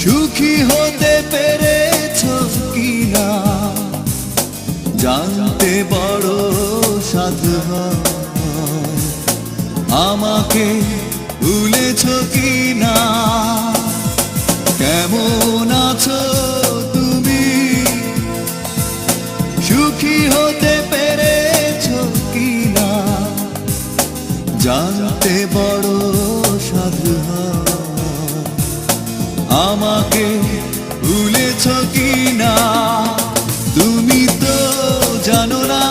সুখী হতে পেরেছ কিনা? জানতে বড় সাধু হয়। আমাকে ভুলেছ কিনা? কেমন আছো তুমি? সুখী হতে পেরেছ কিনা? জানতে বড় আমাকে ভুলেছ কি না তুমি তো জানো না